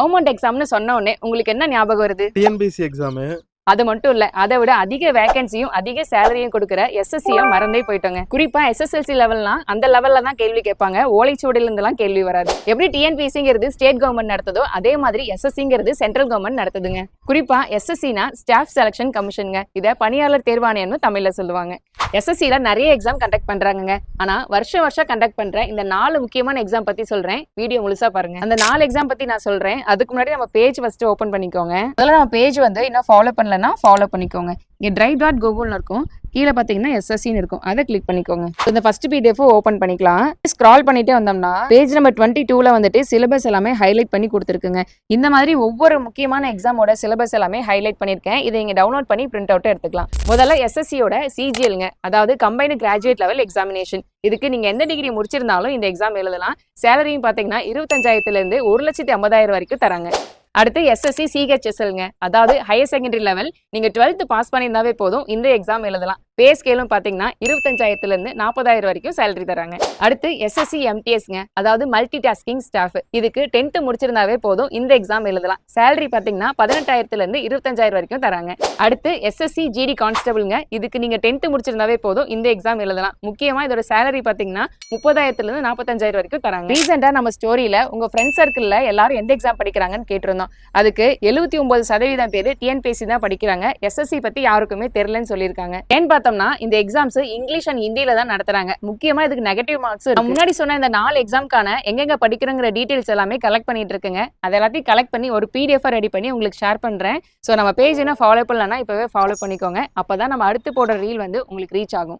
Government எக்ஸாம்னு சொன்ன உடனே உங்களுக்கு என்ன ஞாபகம் வருது? டிஎன்பிசி எக்ஸாமு அது மட்டும் இல்ல அதை விட அதிக வேகன்சியும் அதிக சேலரியும் கொடுக்குற எஸ்எஸ்சியை மறந்தே போயிட்டோங்க. குறிப்பா எஸ்எஸ்எல்சி லெவல்லாம் அந்த லெவல்ல தான் கேள்வி கேட்பாங்க. ஓலைச்சுவடில இருந்தெல்லாம் கேள்வி வராது. எப்படி டிஎன்பிசிங்கிறது ஸ்டேட் கவர்மெண்ட் நடத்ததோ அதே மாதிரி எஸ்எஸ்சிங்கிறது சென்ட்ரல் கவர்மெண்ட் நடத்துதுங்க. குறிப்பா எஸ்எஸ்சினா ஸ்டாஃப் செலக்ஷன் கமிஷனுங்க இதை பணியாளர் தேர்வாணையம்னு தமிழ்ல சொல்லுவாங்க. எஸ்எஸ்சில நிறைய எக்ஸாம் கண்டக்ட் பண்றாங்கங்க. ஆனா வருஷம் வருஷம் கண்டக்ட் பண்ற இந்த நாலு முக்கியமான எக்ஸாம் பத்தி சொல்றேன். வீடியோ முழுசா பாருங்க. அந்த நாலு எக்ஸாம் பத்தி நான் சொல்றேன். அதுக்கு முன்னாடி நம்ம பேஜ் ஃபர்ஸ்ட் ஓபன் பண்ணிக்கோங்க. முதல்ல நம்ம பேஜ் வந்து இன்னும் ஃபாலோ பண்ணல. பண்ணலன்னா ஃபாலோ பண்ணிக்கோங்க. இங்கே ட்ரைவ் டாட் கூகுள்னு இருக்கும் கீழே பார்த்தீங்கன்னா எஸ்எஸ்சின்னு இருக்கும். அதை கிளிக் பண்ணிக்கோங்க. இந்த ஃபர்ஸ்ட் பிடிஎஃப் ஓப்பன் பண்ணிக்கலாம். ஸ்க்ரால் பண்ணிட்டே வந்தோம்னா பேஜ் நம்பர் டுவெண்ட்டி டூல வந்துட்டு சிலபஸ் எல்லாமே ஹைலைட் பண்ணி கொடுத்துருக்குங்க. இந்த மாதிரி ஒவ்வொரு முக்கியமான எக்ஸாமோட சிலபஸ் எல்லாமே ஹைலைட் பண்ணியிருக்கேன். இதை இங்கே டவுன்லோட் பண்ணி பிரிண்ட் அவுட் எடுத்துக்கலாம். முதல்ல எஸ்எஸ்சியோட சிஜிஎல்ங்க அதாவது கம்பைனு கிராஜுவேட் லெவல் எக்ஸாமினேஷன் இதுக்கு நீங்க எந்த டிகிரி முடிச்சிருந்தாலும் இந்த எக்ஸாம் எழுதலாம். சேலரியும் பாத்தீங்கன்னா இருபத்தஞ்சாயிரத்துல இருந்து ஒரு லட்சத்தி ஐம்பதாயிரம் வரைக்கும் தராங்க. அடுத்து எஸ்எஸ்சி சிஹெச்எஸ்எல்ங்க அதாவது ஹையர் செகண்டரி லெவல் நீங்க டுவெல்த் பாஸ் பண்ணியிருந்தாவே போதும். இந்த எக்ஸாம் எழுதலாம். பே ஸ்கேலும் பார்த்தீங்கன்னா இருபத்தஞ்சாயிரத்துல இருந்து நாற்பதாயிரம் வரைக்கும் சேலரி தராங்க அடுத்து எஸ்எஸ்சி எம்டிஎஸ்ங்க அதாவது மல்டி டாஸ்கிங் ஸ்டாஃப் இதுக்கு டென்த் முடிச்சிருந்தாவே போதும். இந்த எக்ஸாம் எழுதலாம். சேலரி பார்த்தீங்கன்னா பதினெட்டாயிரத்துல இருந்து இருபத்தஞ்சாயிரம் வரைக்கும் தராங்க. அடுத்து எஸ்எஸ்சி ஜிடி கான்ஸ்டபிள்ங்க இதுக்கு நீங்க டென்த் முடிச்சிருந்தாவே போதும். இந்த எக்ஸாம் எழுதலாம். முக்கியமா இதோட சேலரி பார்த்தீங்கன்னா முப்பதாயிரத்துல இருந்து நாற்பத்தஞ்சாயிரம் வரைக்கும் தராங்க. ரீசெண்டா நம்ம ஸ்டோரியில உங்க ஃப்ரெண்ட் சர்க்கிள்ல எல்லாரும் எந்த எக்ஸாம் படிக்கிறாங்கன்னு கேட்டிருந்தோம். அதுக்கு எழுபத்தி ஒன்பது சதவீதம் பேர் டிஎன்பிஎஸ்சி தான் படிக்கிறாங்க. எஸ்எஸ்சி பத்தி யாருக்குமே தெரியலன்னு சொல்லியிருக்காங்க. ஏன்னு பார்த்தோம்னா இந்த எக்ஸாம்ஸ் இங்கிலீஷ் அண்ட் ஹிந்தியில தான் நடத்துறாங்க. முக்கியமா இதுக்கு நெகட்டிவ் மார்க்ஸ் முன்னாடி சொன்ன இந்த நாலு எக்ஸாம்க்கான எங்கெங்க படிக்கிறோங்கிற டீடைல்ஸ் எல்லாமே கலெக்ட் பண்ணிட்டு இருக்குங்க. அது எல்லாத்தையும் கலெக்ட் பண்ணி ஒரு பிடிஎஃப் ரெடி பண்ணி உங்களுக்கு ஷேர் பண்றேன். ஸோ நம்ம பேஜ் என்ன ஃபாலோ பண்ணலன்னா இப்பவே ஃபாலோ பண்ணிக்கோங்க. அப்பதான் நம்ம அடுத்து போடுற ரீல் வந்து உங்களுக்கு ரீச் ஆகும்.